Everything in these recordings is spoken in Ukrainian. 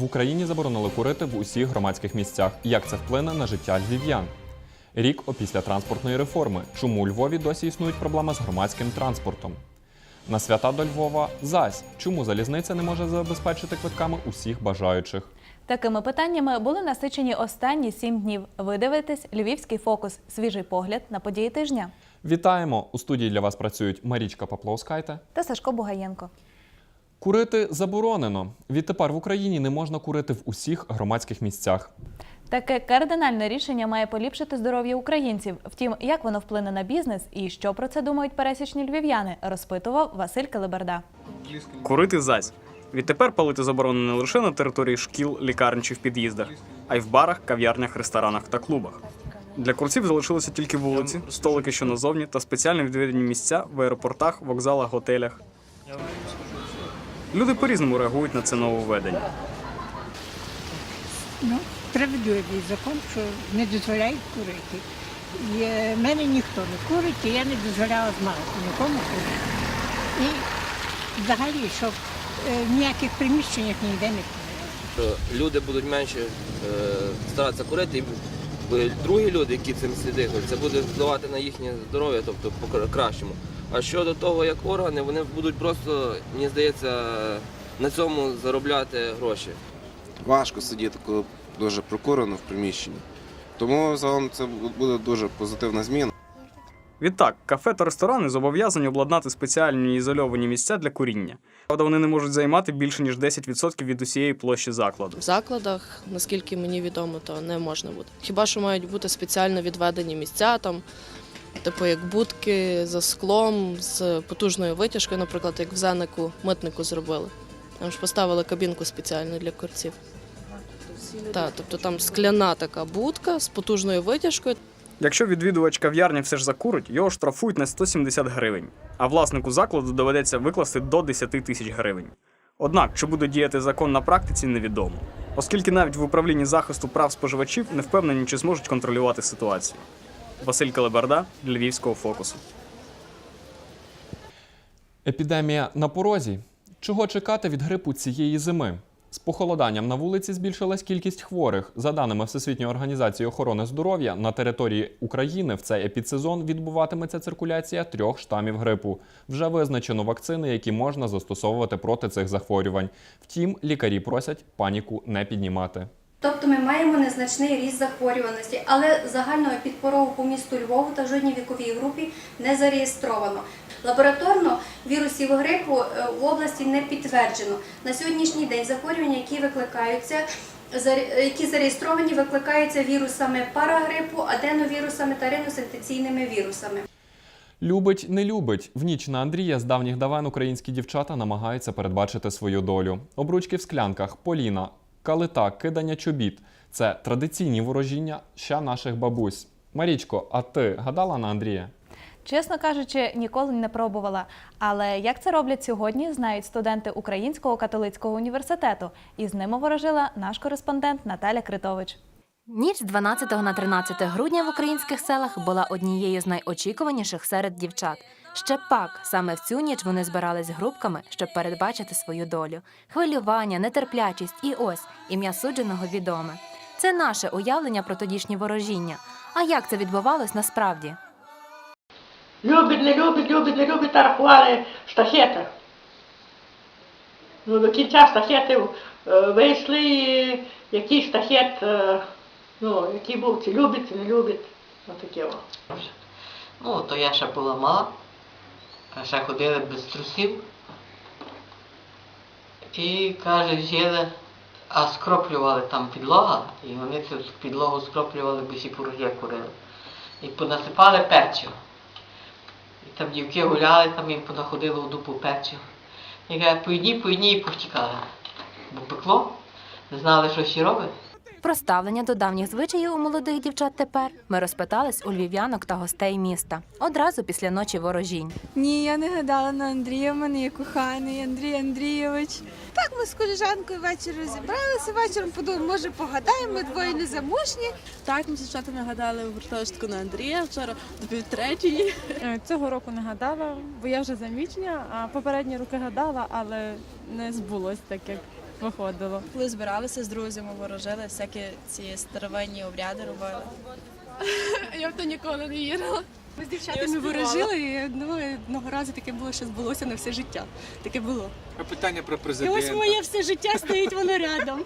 В Україні заборонили курити в усіх громадських місцях. Як це вплине на життя львів'ян? Рік опісля транспортної реформи. Чому у Львові досі існують проблеми з громадським транспортом? На свята до Львова зась. Чому залізниця не може забезпечити квитками усіх бажаючих? Такими питаннями були насичені останні сім днів. Ви дивитесь Львівський фокус. Свіжий погляд на події тижня. Вітаємо! У студії для вас працюють Марічка Паплоускайте. Та Сашко Бугаєнко. Курити заборонено. Відтепер в Україні не можна курити в усіх громадських місцях. Таке кардинальне рішення має поліпшити здоров'я українців. Втім, як воно вплине на бізнес і що про це думають пересічні львів'яни, розпитував Василь Калиберда. Курити зась. Відтепер палити заборонено не лише на території шкіл, лікарень чи в під'їздах, а й в барах, кав'ярнях, ресторанах та клубах. Для курців залишилися тільки вулиці, столики, що назовні, та спеціально відведені місця в аеропортах, вокзалах, готелях. Люди по-різному реагують на це нововведення. Ну, справедливий закон, що не дозволяють курити. І е, мене ніхто не курить, і я не дозволяла знати нікому курити. І взагалі, щоб е, в ніяких приміщеннях ніде не курили. що люди будуть менше е, старатися курити, і другі люди, які цим слідують, це буде впливати на їхнє здоров'я, тобто по кра- кращому. А щодо того, як органи, вони будуть просто, мені здається, на цьому заробляти гроші. важко сидіти, коли дуже прокурено в приміщенні. Тому загалом це буде дуже позитивна зміна. Відтак, кафе та ресторани зобов'язані обладнати спеціальні ізольовані місця для куріння. Правда, вони не можуть займати більше ніж 10% від усієї площі закладу. В закладах, наскільки мені відомо, то не можна буде. Хіба що мають бути спеціально відведені місця, там, типу як будки за склом, з потужною витяжкою, наприклад, як в Зенику митнику зробили. Там ж поставили кабінку спеціальну для курців. Так, тобто там скляна така будка з потужною витяжкою. Якщо відвідувач кав'ярні все ж закурить, його штрафують на 170 гривень, а власнику закладу доведеться викласти до 10 тисяч гривень. Однак, чи буде діяти закон на практиці, невідомо, оскільки навіть в управлінні захисту прав споживачів не впевнені, чи зможуть контролювати ситуацію. Василь Калеберда для Львівського фокусу. Епідемія на порозі. Чого чекати від грипу цієї зими? З похолоданням на вулиці збільшилась кількість хворих. За даними Всесвітньої організації охорони здоров'я, на території України в цей епідсезон відбуватиметься циркуляція трьох штамів грипу. Вже визначено вакцини, які можна застосовувати проти цих захворювань. Втім, лікарі просять паніку не піднімати. Тобто ми маємо незначний ріст захворюваності, але загального підпорогу по місту Львову та жодній віковій групі не зареєстровано. Лабораторно вірусів грипу е, в області не підтверджено. На сьогоднішній день захворювання, які викликаються, які зареєстровані, викликаються вірусами парагрипу, аденовірусами та риносинтеційними вірусами. Любить, не любить. В ніч на Андрія з давніх давен українські дівчата намагаються передбачити свою долю. Обручки в склянках, поліна, калита, кидання чобіт це традиційні ворожіння ще наших бабусь. Марічко, а ти гадала на Андрія? Чесно кажучи, ніколи не пробувала. Але як це роблять сьогодні, знають студенти Українського католицького університету. І з ними ворожила наш кореспондент Наталя Критович. Ніч з 12 на 13 грудня в українських селах була однією з найочікуваніших серед дівчат. Ще пак саме в цю ніч вони збирались групками, щоб передбачити свою долю. Хвилювання, нетерплячість і ось ім'я судженого відоме. Це наше уявлення про тодішні ворожіння. А як це відбувалось насправді? Любить, не любить, любить, не любить, та рахували штахети. Ну, до кінця штахети е, вийшли, і який штахет, е, ну, який був, чи любить, чи не любить. Отаке о. Ну, то я ще була мала, ще ходили без трусів. І каже, взяли, а скроплювали там підлога, і вони цю підлогу скроплювали, бо всі порожя курили. І понасипали печиво. І там дівки гуляли, там їм понаходили у дупу печиво. І каже, по одній, по одній і повтікали. Бо пекло, не знали, що ще робить. Про ставлення до давніх звичаїв у молодих дівчат тепер ми розпитались у львів'янок та гостей міста одразу після ночі ворожінь. Ні, я не гадала на Андрія, в мене є коханий Андрій Андрійович. Так ми з коліжанкою ввечері зібралися, вечором подумали, може погадаємо, двоє незамужні. Так, ми з дівчатами гадали в гуртожитку на Андрія вчора до півтретьої. Е, Цього року не гадала, бо я вже заміжня, а попередні роки гадала, але не збулось так, як виходило. Коли збиралися з друзями, ворожили, всякі ці старовинні обряди робили. Я в то ніколи не вірила. Ми з дівчатами ворожили, і ну, одного разу таке було, що збулося на все життя. Таке було. А питання про І президента. ось моє все життя стоїть воно рядом.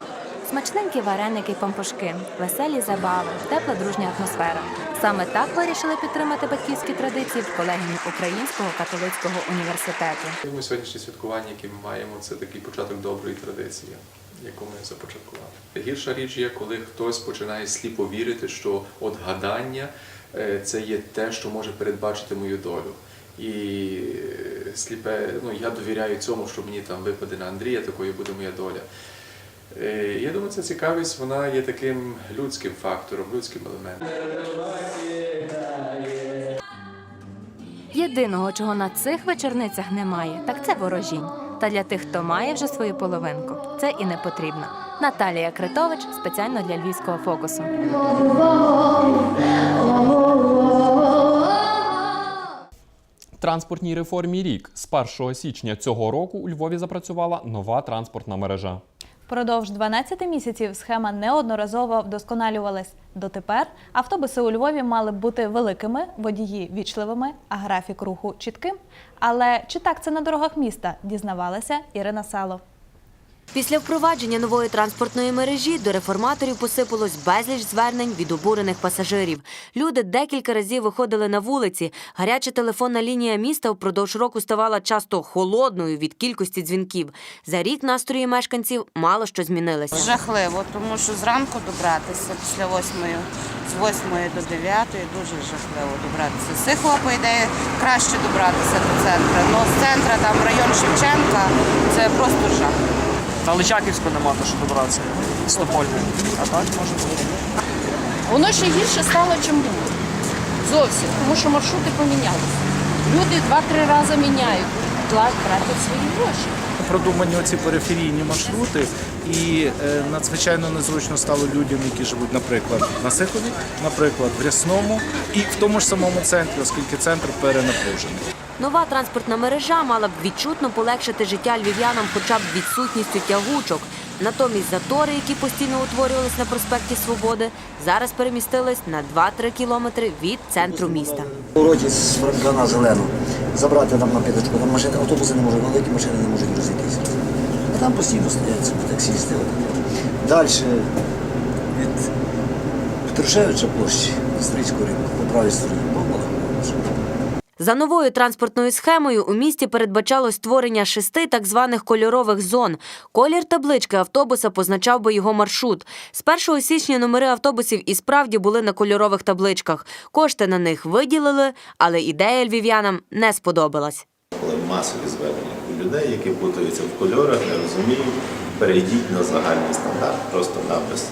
Смачненькі вареники й пампушки, веселі забави, тепла дружня атмосфера. Саме так вирішили підтримати батьківські традиції в колегії Українського католицького університету. Думаю, сьогоднішнє святкування, яке ми маємо, це такий початок доброї традиції, яку ми започаткували. Гірша річ є, коли хтось починає сліпо вірити, що от гадання це є те, що може передбачити мою долю. І е, сліпе, ну я довіряю цьому, що мені там випаде на Андрія, такою буде моя доля. Е, Я думаю, ця цікавість вона є таким людським фактором, людським елементом. Єдиного, чого на цих вечорницях немає, так це ворожінь. Та для тих, хто має вже свою половинку, це і не потрібно. Наталія Критович спеціально для львівського фокусу. Транспортній реформі рік з 1 січня цього року у Львові запрацювала нова транспортна мережа. Впродовж 12 місяців схема неодноразово вдосконалювалась. Дотепер автобуси у Львові мали б бути великими, водії вічливими, а графік руху чітким. Але чи так це на дорогах міста? Дізнавалася Ірина Сало. Після впровадження нової транспортної мережі до реформаторів посипалось безліч звернень від обурених пасажирів. Люди декілька разів виходили на вулиці. Гаряча телефонна лінія міста впродовж року ставала часто холодною від кількості дзвінків. За рік настрої мешканців мало що змінилось. Жахливо, тому що зранку добратися після восьмої, з восьмої до дев'ятої дуже жахливо добратися. З Сихова, по ідеї, краще добратися до центру. Ну, з центра, там район Шевченка, це просто жах. На Личаківську нема то, що добратися. Стопольне. А так може бути. Воно ще гірше стало, чим було. Зовсім, тому що маршрути помінялися. Люди два-три рази міняють, тратять свої гроші. Продумані оці периферійні маршрути, і е, надзвичайно незручно стало людям, які живуть, наприклад, на Сихові, наприклад, в Рясному і в тому ж самому центрі, оскільки центр перенапружений. Нова транспортна мережа мала б відчутно полегшити життя львів'янам хоча б відсутністю тягучок. Натомість затори, які постійно утворювались на проспекті Свободи, зараз перемістились на 2-3 кілометри від центру міста. Вроді з Франка на зелену. Забрати там на п'яточку, там машини, автобуси не можуть, великі машини не можуть розійтися. А там постійно стоять таксісти. Далі від Петрушевича площі, Стрийського ринку, по правій стороні. Бабах. За новою транспортною схемою у місті передбачалось створення шести так званих кольорових зон. Колір таблички автобуса позначав би його маршрут. З 1 січня номери автобусів і справді були на кольорових табличках. Кошти на них виділили, але ідея львів'янам не сподобалась. Коли масові звернення людей, які путаються в кольорах, не розуміють, перейдіть на загальний стандарт, просто напис,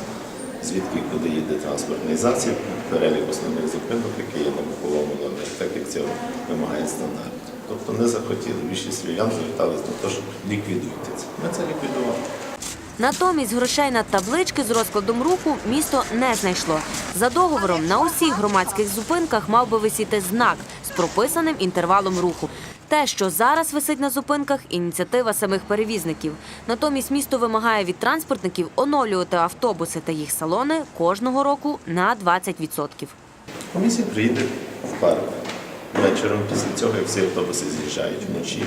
звідки куди їде транспортний засіб, перелік основних зупинок, які є на боковому номері, так як цього вимагає стандарт. Тобто не захотіли. Більшість львів'ян зверталися на те, що ліквідуйте це. Ми це ліквідували. Натомість грошей на таблички з розкладом руху місто не знайшло. За договором на усіх громадських зупинках мав би висіти знак з прописаним інтервалом руху. Те, що зараз висить на зупинках, ініціатива самих перевізників. Натомість місто вимагає від транспортників оновлювати автобуси та їх салони кожного року на 20%. Комісія приїде в парк. Вечором після цього, як всі автобуси з'їжджають вночі,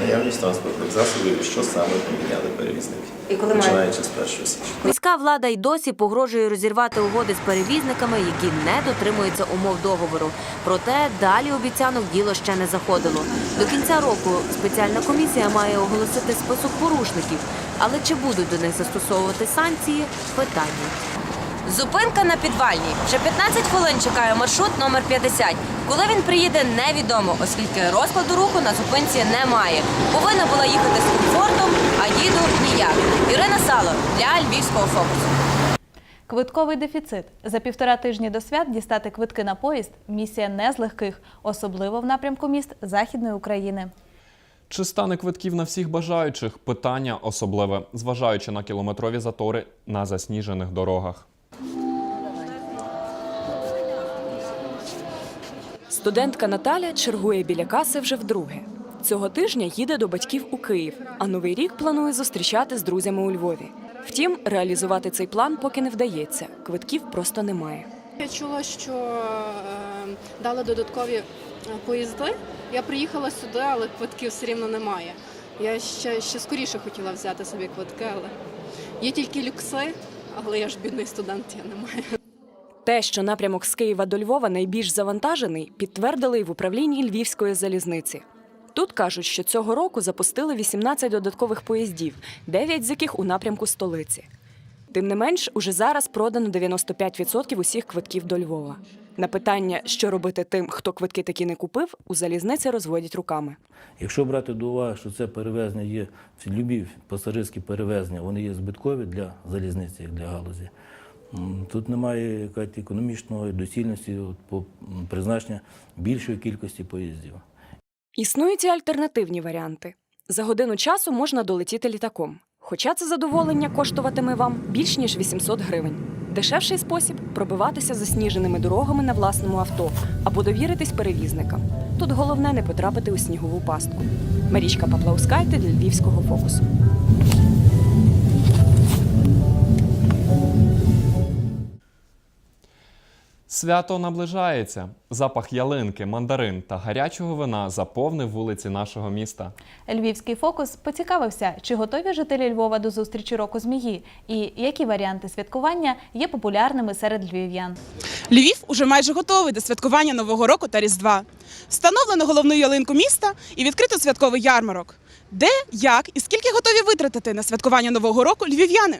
наявність транспортних засобів, що саме поміняли перевізники, І коли починаючи з 1 січня. Міська влада й досі погрожує розірвати угоди з перевізниками, які не дотримуються умов договору. Проте далі обіцянок діло ще не заходило. До кінця року спеціальна комісія має оголосити список порушників, але чи будуть до них застосовувати санкції питання. Зупинка на підвальній. Вже 15 хвилин чекає маршрут номер 50. Коли він приїде, невідомо, оскільки розкладу руху на зупинці немає. Повинна була їхати з комфортом, а їду ніяк. Ірина Сало для Львівського фокусу. Квитковий дефіцит. За півтора тижні до свят дістати квитки на поїзд місія не з легких, особливо в напрямку міст Західної України. Чи стане квитків на всіх бажаючих? Питання особливе, зважаючи на кілометрові затори на засніжених дорогах. Студентка Наталя чергує біля каси вже вдруге. Цього тижня їде до батьків у Київ, а новий рік планує зустрічати з друзями у Львові. Втім, реалізувати цей план поки не вдається. Квитків просто немає. Я чула, що е, дали додаткові е, поїзди. Я приїхала сюди, але квитків все рівно немає. Я ще, ще скоріше хотіла взяти собі квитки, але є тільки люкси, але я ж бідний студент, я не маю. Те, що напрямок з Києва до Львова найбільш завантажений, підтвердили й в управлінні Львівської залізниці. Тут кажуть, що цього року запустили 18 додаткових поїздів, 9 з яких у напрямку столиці. Тим не менш, уже зараз продано 95% усіх квитків до Львова. На питання, що робити тим, хто квитки таки не купив, у залізниці розводять руками. Якщо брати до уваги, що це перевезення є, любі пасажирські перевезення, вони є збиткові для залізниці, як для галузі. Тут немає якась економічної доцільності по призначення більшої кількості поїздів. Існують і альтернативні варіанти. За годину часу можна долетіти літаком. Хоча це задоволення коштуватиме вам більш ніж 800 гривень. Дешевший спосіб пробиватися засніженими дорогами на власному авто або довіритись перевізникам. Тут головне не потрапити у снігову пастку. Марічка Паплаускайте для львівського фокусу. Свято наближається. Запах ялинки, мандарин та гарячого вина заповнив вулиці нашого міста. Львівський фокус поцікавився, чи готові жителі Львова до зустрічі року змії, і які варіанти святкування є популярними серед львів'ян. Львів уже майже готовий до святкування Нового року та Різдва. Встановлено головну ялинку міста і відкрито святковий ярмарок. Де, як і скільки готові витратити на святкування Нового року львів'яни?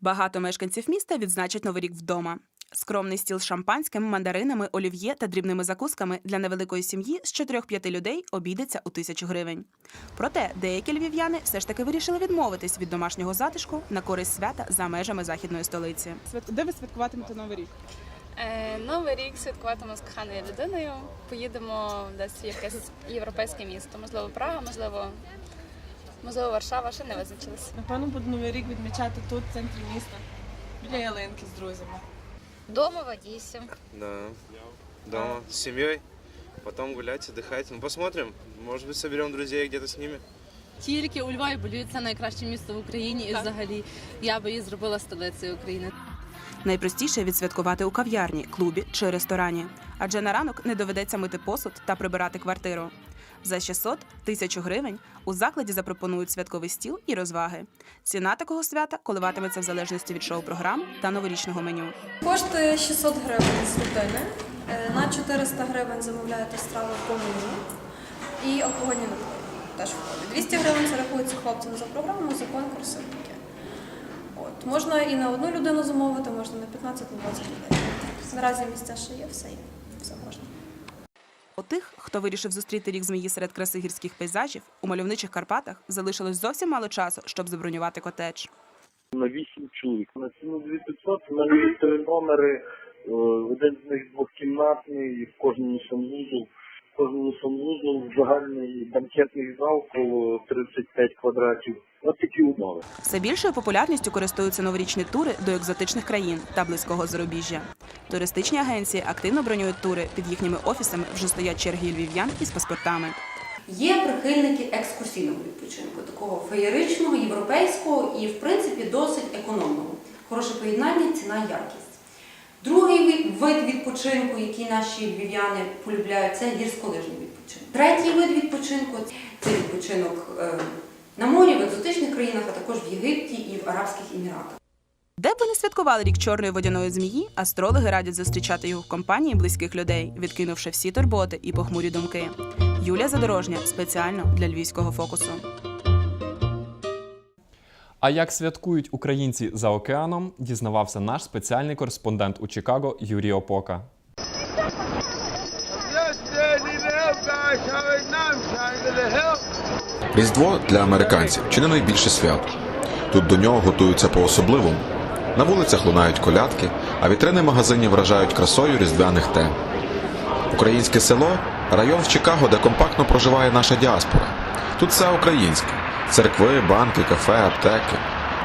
Багато мешканців міста відзначать Новий рік вдома. Скромний стіл з шампанським, мандаринами, олів'є та дрібними закусками для невеликої сім'ї з 4-5 людей обійдеться у тисячу гривень. Проте деякі львів'яни все ж таки вирішили відмовитись від домашнього затишку на користь свята за межами західної столиці. Де ви святкуватимете Новий рік? Е, Новий рік святкуватимемо з коханою людиною. Поїдемо десь в якесь європейське місто. Можливо, Прага, можливо, можливо, Варшава, ще не визначилися. Напевно, буду новий рік відмічати тут, в центрі міста, біля ялинки з друзями. Дома в Одессе. Да. Дома с семьей. Потом гулять, отдыхать. Ну, посмотрим. Может быть, соберем друзей где-то с ними. Тільки у Львові, бо Львів – це найкраще місто в Україні, і взагалі я би її зробила столицею України. Найпростіше відсвяткувати у кав'ярні, клубі чи ресторані, адже на ранок не доведеться мити посуд та прибирати квартиру. За 600 тисячу гривень у закладі запропонують святковий стіл і розваги. Ціна такого свята коливатиметься в залежності від шоу-програм та новорічного меню. Коштує 600 гривень з людини. Е, На 400 гривень замовляєте страви по меню і алкогольні напої теж входить. 200 гривень це рахується хлопцям за програму, за конкурси. От. Можна і на одну людину замовити, можна на 15, на 20 людей. Наразі місця ще є, все є, все можна. У тих, хто вирішив зустріти рік змії серед краси гірських пейзажів, у мальовничих Карпатах залишилось зовсім мало часу, щоб забронювати котедж. на вісім чоловік. На ціну 2500 на три номери, е, один з них двохкімнатний, в кожному санвузол. В кожному загальний банкетний зал коло 35 квадратів. Ось такі умови. Все більшою популярністю користуються новорічні тури до екзотичних країн та близького зарубіжжя. Туристичні агенції активно бронюють тури. Під їхніми офісами вже стоять черги львів'ян із паспортами. Є прихильники екскурсійного відпочинку, такого феєричного, європейського і, в принципі, досить економного. Хороше поєднання, ціна, якість. Другий вид- відпочинку, який наші львів'яни полюбляють, це гірськолижний відпочинок. Третій вид відпочинку це відпочинок е, на морі, в екзотичних країнах, а також в Єгипті і в Арабських Еміратах. Де б ви не святкували рік чорної водяної змії, астрологи радять зустрічати його в компанії близьких людей, відкинувши всі турботи і похмурі думки. Юлія Задорожня спеціально для львівського фокусу. А як святкують українці за океаном, дізнавався наш спеціальний кореспондент у Чикаго Юрій Опока. Різдво для американців чи не найбільше свято. Тут до нього готуються по-особливому. На вулицях лунають колядки, а вітрини магазинів вражають красою різдвяних тем. Українське село район в Чикаго, де компактно проживає наша діаспора. Тут все українське: церкви, банки, кафе, аптеки.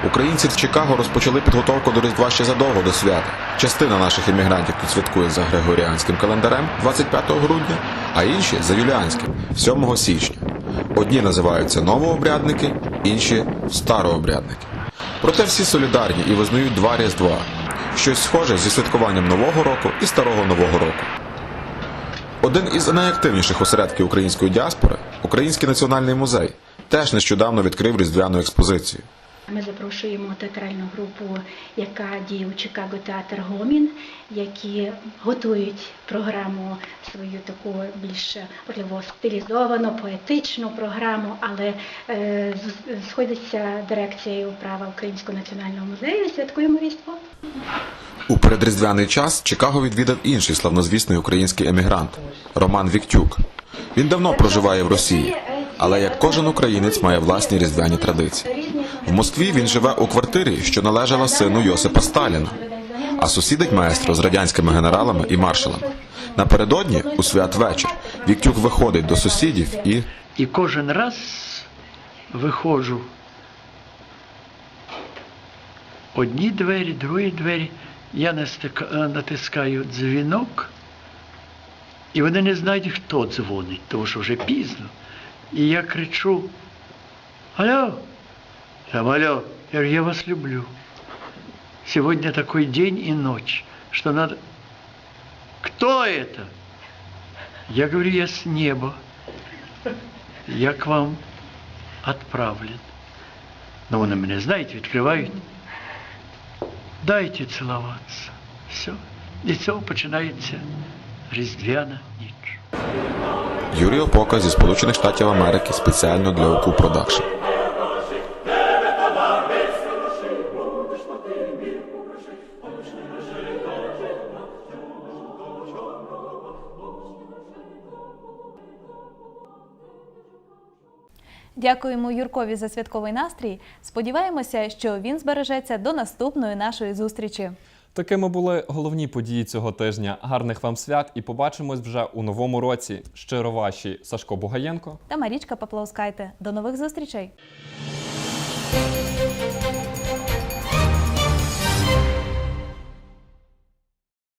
Українці в Чикаго розпочали підготовку до Різдва ще задовго до свята. Частина наших іммігрантів тут святкує за григоріанським календарем 25 грудня, а інші за юліанським 7 січня. Одні називаються новообрядники, інші старообрядники. Проте всі солідарні і визнають два різдва. Щось схоже зі святкуванням Нового року і Старого Нового року. Один із найактивніших осередків української діаспори Український національний музей теж нещодавно відкрив різдвяну експозицію. Ми запрошуємо театральну групу, яка діє у Чикаго Театр Гомін, які готують програму свою таку більш можливо стилізовану, поетичну програму, але е, сходиться дирекцією права Українського національного музею. Святкуємо Різдво. У передріздвяний час Чикаго відвідав інший славнозвісний український емігрант Роман Віктюк. Він давно проживає в Росії, але як кожен українець має власні різдвяні традиції. В Москві він живе у квартирі, що належала сину Йосипа Сталіна, а сусідить маестро з радянськими генералами і маршалами. Напередодні, у святвечір, Віктюк виходить до сусідів і І кожен раз виходжу. Одні двері, другі двері. Я е, натискаю дзвінок, і вони не знають, хто дзвонить, тому що вже пізно. І я кричу: Алло, там алло, я, говорю, я вас люблю. Сегодня такой день и ночь, что надо... Кто это? Я говорю, я с неба. Я к вам отправлен. Но вони мене знають, відкривають. Дайте цілуватися. Все. І з цього починається різдвяна ніч. Юрій Опока зі Сполучених Штатів Америки спеціально для ОКУ Продакшн. Дякуємо Юркові за святковий настрій. Сподіваємося, що він збережеться до наступної нашої зустрічі. Такими були головні події цього тижня. Гарних вам свят і побачимось вже у новому році. Щиро ваші Сашко Бугаєнко. Та Марічка Поплавскайте. До нових зустрічей!